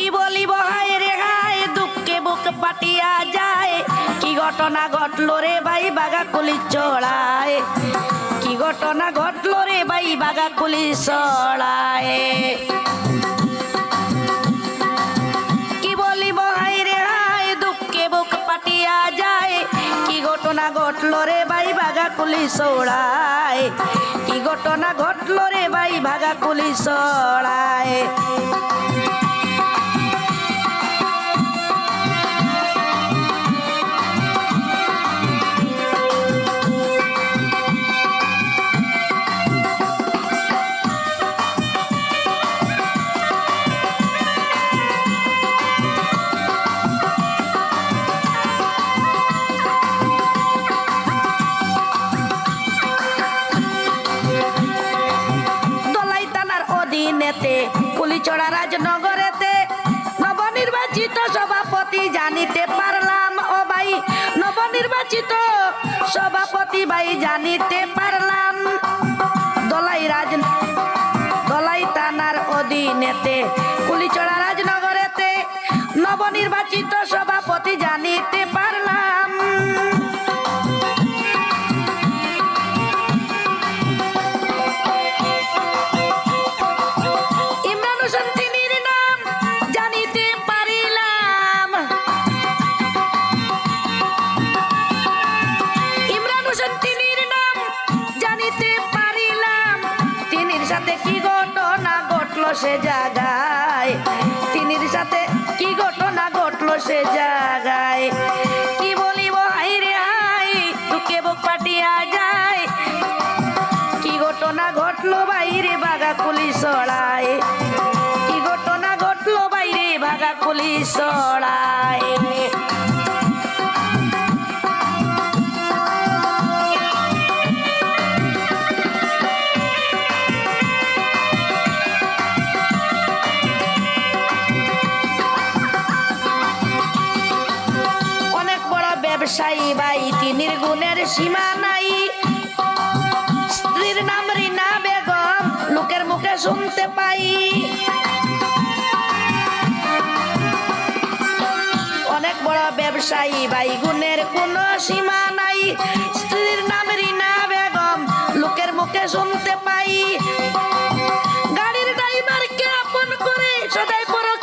কি বলিব হায় রে হায়? দুঃখে বুক পাটিয়া যায়। কি ঘটনা ঘটলো রে ভাই বাগা কুলি চড়ায়? কি ঘটনা ঘটলো রে ভাই বাগা কুলি চড়ায়? কি বলিব হাই রে হাই দুঃখে বুক পাটিয়া যায়। কি ঘটনা ঘটলো রে ভাই ভাগা কুলি সৌড়ায় কি ঘটনা ঘটলো রে ভাই ভাগা কুলি সৌড়ায় নবনির্বাচিত সভাপতি ভাই জানিতে পারলাম দলাই রাজ সে জায়গায়। তিনির সাথে কি ঘটনা ঘটলো সে জায়গায়? কি বলিব হাই রে হাই দুঃখে বুক পাটিয়া যায়। কি ঘটনা ঘটলো বাইরে বাগা পুলিশ সড়ায়? কি ঘটনা ঘটলো বাইরে বাগা পুলিশ সড়ায়? সীমা নাই। স্ত্রীর নাম রিনা বেগম, লোকের মুখে শুনতে পাই। অনেক বড় ব্যবসায়ী ভাই গুণের কোনো সীমা নাই। স্ত্রীর নাম রিনা বেগম, লোকের মুখে শুনতে পাই। গাড়ির ড্রাইভারকে আপন করে সদাই পরকিয়া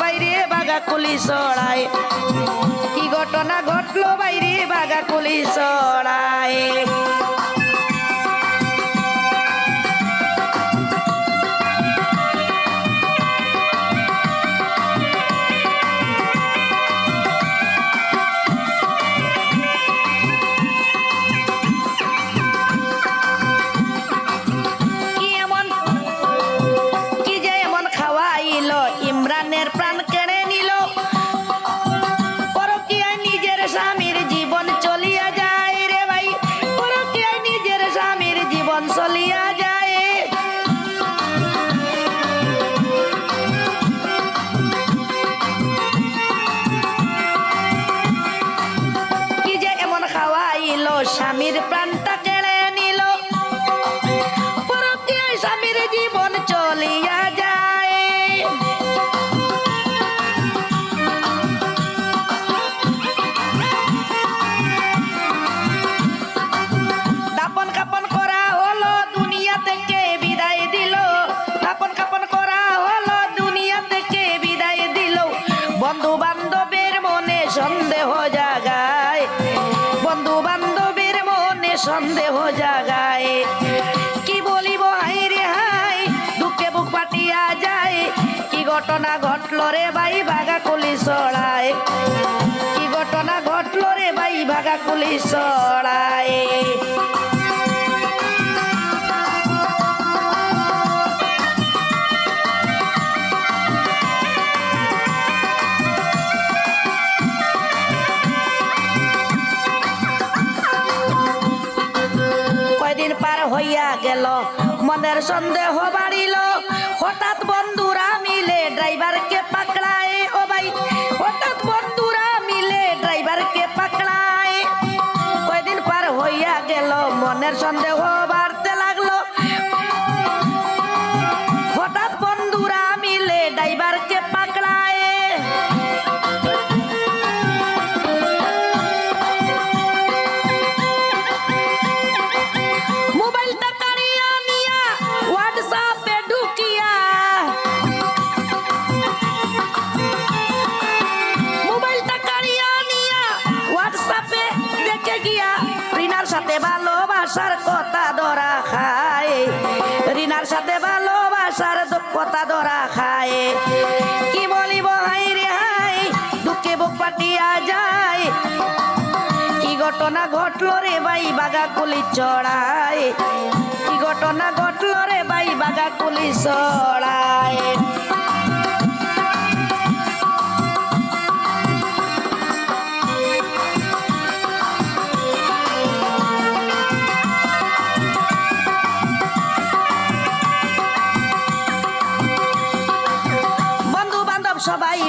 বাইরে বাগা কুলি সড়ায় কি ঘটনা ঘটলো বাইরে বাগা কুলি সড়ায় ঘটল বাই ভাগা কুলি সড়ায়। কি ঘটনা ঘটল রে বাই ভাগা কুলি সড়ায়। কয়দিন পার হইয়া গেল, মনের সন্দেহ বাড়িল। সন্দেহ ভালোবাসার কথা ধরা খায়। রিনার সাথে ভালোবাসার কথা ধরা খায়। কি বলিব হাই রে হাই দুঃখে বুক পাটিয়া যায়। কি ঘটনা ঘটলো রে ভাই বাগা কুলি চড়ায়? কি ঘটনা ঘটলো রে ভাই বাগা কুলি চড়ায়? সবাই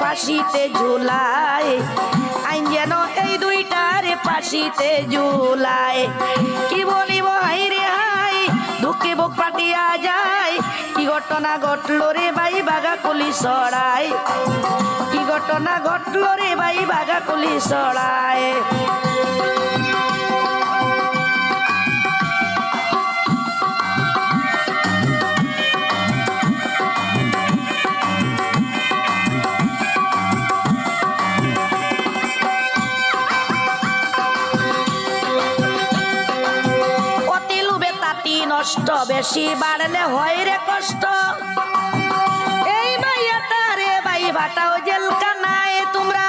ফাঁসিতে ঝুলায়। আইন যেন এই দুইটারে ফাঁসিতে ঝুলায়। কি বলিব হাই রে হাই দুঃখে বুক পাটিয়া যায়। কি ঘটনা ঘটলো রে ভাই বাগা কুলি সরাই কি ঘটনা ঘটলো রে ভাই বাগা কুলি সরাই বেশি বাড়লে হয় রে কষ্ট। এই মাইয়াটা রে ভাই ফাটাও জেল কানায় তোমরা।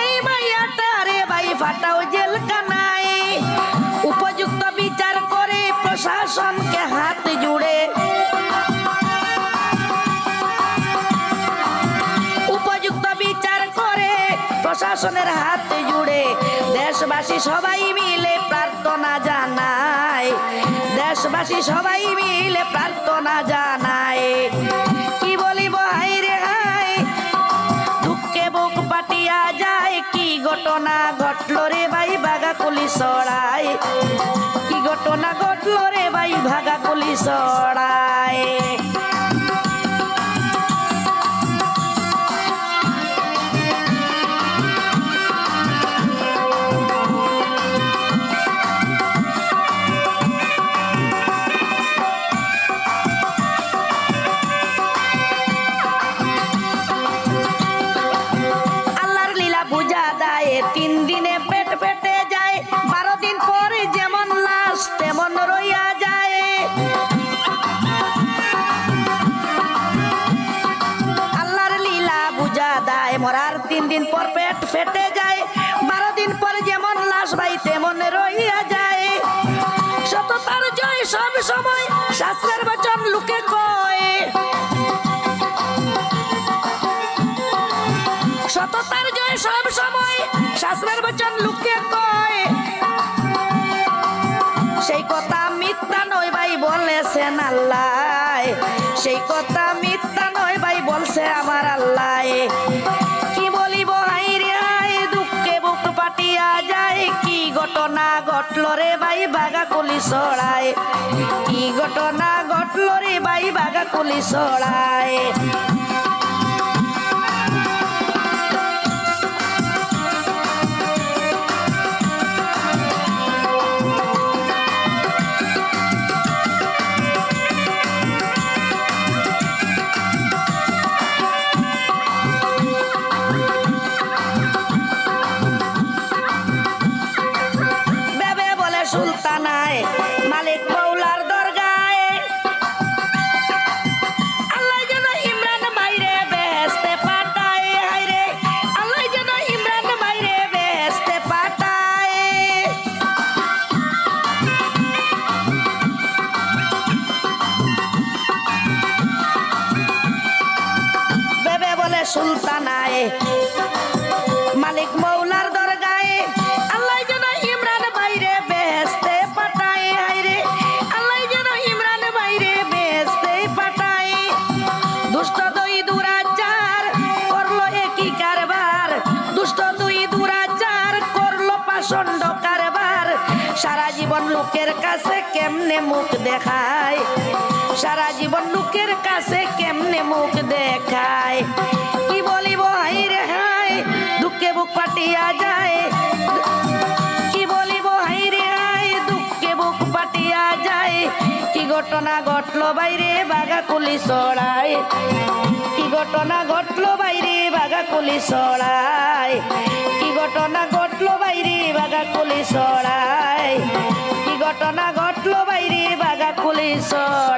এই মাইয়াটা রে ভাই ফাটাও জেল কানায় উপযুক্ত বিচার করে প্রশাসনকে হাত জুড়ে। উপযুক্ত বিচার করে প্রশাসনের হাত জুড়ে। দেশবাসী সবাই মিলে প্রার্থনা জানায়। দেশবাসী সবাই মিলে প্রার্থনা জানায়। কি বলিব হাই রে হাই দুঃখে বুক পাটিয়া যায়, কি ঘটনা ঘটলো রে ভাই বাগা কুলি সরাই কি ঘটনা ঘটলো রে ভাই ভাগা কুলি দেয় মরার তিন দিন পর পেট ফেটে যায়। বারো দিন পরে যেমন লাশ ভাই, তেমন রইয়া যায়। সততার জয় সব সময় শাস্ত্রের বচন লুকে কয়। সততার জয় সব সময় শাস্ত্রের বচন লুকে কয়। সেই কথা মিথ্যা নয় ভাই, বলেছেন আল্লাহ। সেই কথা মিথ্যা নয় ভাই, বলছে আমার আল্লাহ। ঘটনা ঘটল রে ভাই বাগা কুলি সড়ায় কি ঘটনা ঘটল রে ভাই বাগা কুলি সড়ায় লোকের কাছে কেমনে মুখ দেখায়? সারা জীবন লোকের কাছে কেমনে মুখ দেখায়? কি বলিব হাই রে হাই দুঃখে বুক পাটিয়া যায়। কি বলিব হাই রে হাই দুঃখে বুক পাটিয়া যায়। কি ঘটনা ঘটলো বাইরে বাগা কুলি সড়ায় কি ঘটনা ঘটলো বাইরে বাগা কুলি সড়ায় কি ঘটনা ঘটলো বাইরে বাগা কুলি ঘটনা ঘটলো বাইরে বাগা কুলিশর